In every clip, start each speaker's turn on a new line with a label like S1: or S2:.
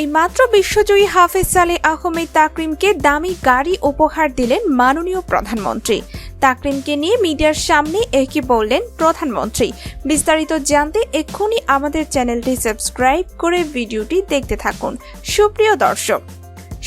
S1: এইমাত্র বিশ্বজয়ী হাফেজ সালে আহমেদ তাকরিমকে দামি গাড়ি উপহার দিলেন মাননীয় প্রধানমন্ত্রী। তাকরিমকে নিয়ে মিডিয়ার সামনে একই বললেন প্রধানমন্ত্রী। বিস্তারিত জানতে এক্ষুনি আমাদের চ্যানেলটি সাবস্ক্রাইব করে ভিডিওটি দেখতে থাকুন। সুপ্রিয় দর্শক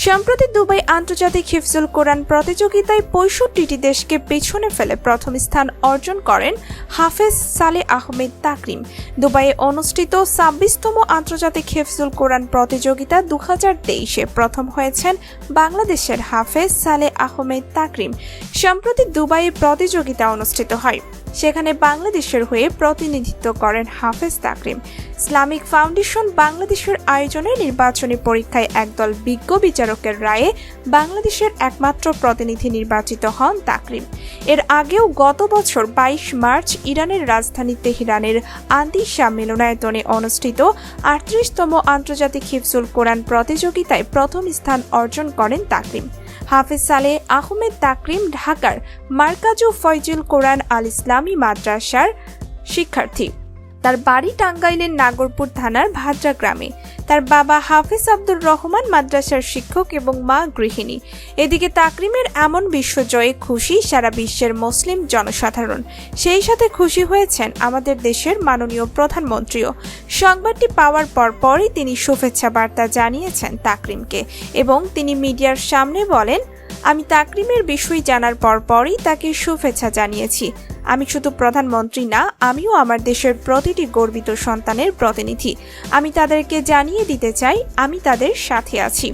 S1: সম্প্রতি দুবাই আন্তর্জাতিক হিফজুল কোরআন প্রতিযোগিতায় পঁয়ষট্টিটি দেশকে পেছনে ফেলে প্রথম স্থান অর্জন করেন হাফেজ সালে আহমেদ তাকরিম। দুবাইয়ে অনুষ্ঠিত ছাব্বিশতম আন্তর্জাতিক হিফজুল কোরআন প্রতিযোগিতা দু হাজার তেইশে প্রথম হয়েছেন বাংলাদেশের হাফেজ সালে আহমেদ তাকরিম। সম্প্রতি দুবাইয়ে প্রতিযোগিতা অনুষ্ঠিত হয়। সেখানে বাংলাদেশের হয়ে প্রতিনিধিত্ব করেন হাফেজ তাকরিম। ইসলামিক ফাউন্ডেশন বাংলাদেশের আয়োজনে নির্বাচনী পরীক্ষায় একদল বিজ্ঞ বিচারকের রায়ে বাংলাদেশের একমাত্র প্রতিনিধি নির্বাচিত হন তাকরিম। এর আগেও গত বছর বাইশ মার্চ ইরানের রাজধানী তেহরানের আন্দিশা মিলনায়তনে অনুষ্ঠিত আটত্রিশতম আন্তর্জাতিক হিফজুল কোরআন প্রতিযোগিতায় প্রথম স্থান অর্জন করেন তাকরিম। হাফিজ সালে আহমেদ তাকরিম ঢাকার মার্কাজু ফয়জুল কোরআন আল ইসলামী মাদ্রাসার শিক্ষার্থী। তার বাড়ি টাঙ্গাইলের নাগরপুর থানার ভাদ্রা গ্রামে। তার বাবা হাফিজ আব্দুর রহমান মাদ্রাসার শিক্ষক এবং মা গৃহিণী। এদিকে তাকরিমের এমন বিশ্বজয়ে খুশি সারা বিশ্বের মুসলিম জনসাধারণ। সেই সাথে খুশি হয়েছেন আমাদের দেশের মাননীয় প্রধানমন্ত্রীও। সংবাদটি পাওয়ার পর পরই তিনি শুভেচ্ছা বার্তা জানিয়েছেন তাকরিমকে এবং তিনি মিডিয়ার সামনে বলেন আমি তাকরিমের বিষয় জানার পর পরই তাকে শুভেচ্ছা জানিয়েছি। আমি শুধু প্রধানমন্ত্রী না, আমিও আমার দেশের প্রতিটি গর্বিত সন্তানের প্রতিনিধি। আমি তাদেরকে জানিয়ে দিতে চাই, আমি তাদের সাথে আছি।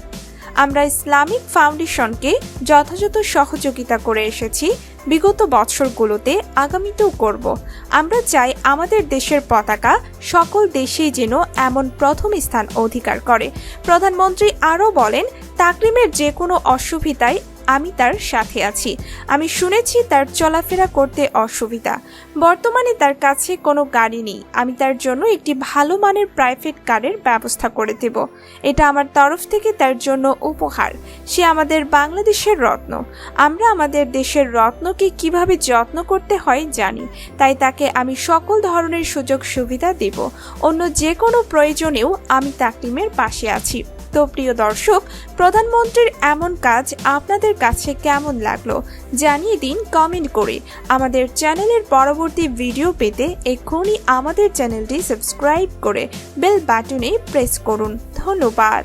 S1: আমরা ইসলামিক ফাউন্ডেশনকে যথাযথ সহযোগিতা করে এসেছি। বিগত বছরগুলোতে আগামীতেও করব। আমরা চাই আমাদের দেশের পতাকা সকল দেশেই যেন এমন প্রথম স্থান অধিকার করে। প্রধানমন্ত্রী আরও বলেন, তাকরিমের যে কোনো অসুবিধায় আমি তার সাথে আছি। আমি শুনেছি তার চলাফেরা করতে অসুবিধা। বর্তমানে তার কাছে কোনো গাড়ি নেই। আমি তার জন্য একটি ভালো মানের প্রাইভেট কারের ব্যবস্থা করে দেব। এটা আমার তরফ থেকে তার জন্য উপহার। সে আমাদের বাংলাদেশের রত্ন। আমরা আমাদের দেশের রত্নকে কীভাবে যত্ন করতে হয় জানি। তাই তাকে আমি সকল ধরনের সুযোগ সুবিধা দেব। অন্য যে কোনো প্রয়োজনেও আমি তাকিমের পাশে আছি। তো প্রিয় দর্শক, প্রধানমন্ত্রীর এমন কাজ আপনাদের কাছে কেমন লাগল জানিয়ে দিন কমেন্ট করে। আমাদের চ্যানেলের পরবর্তী ভিডিও পেতে এক্ষুনি আমাদের চ্যানেলটি সাবস্ক্রাইব করে বেল বাটনে প্রেস করুন। ধন্যবাদ।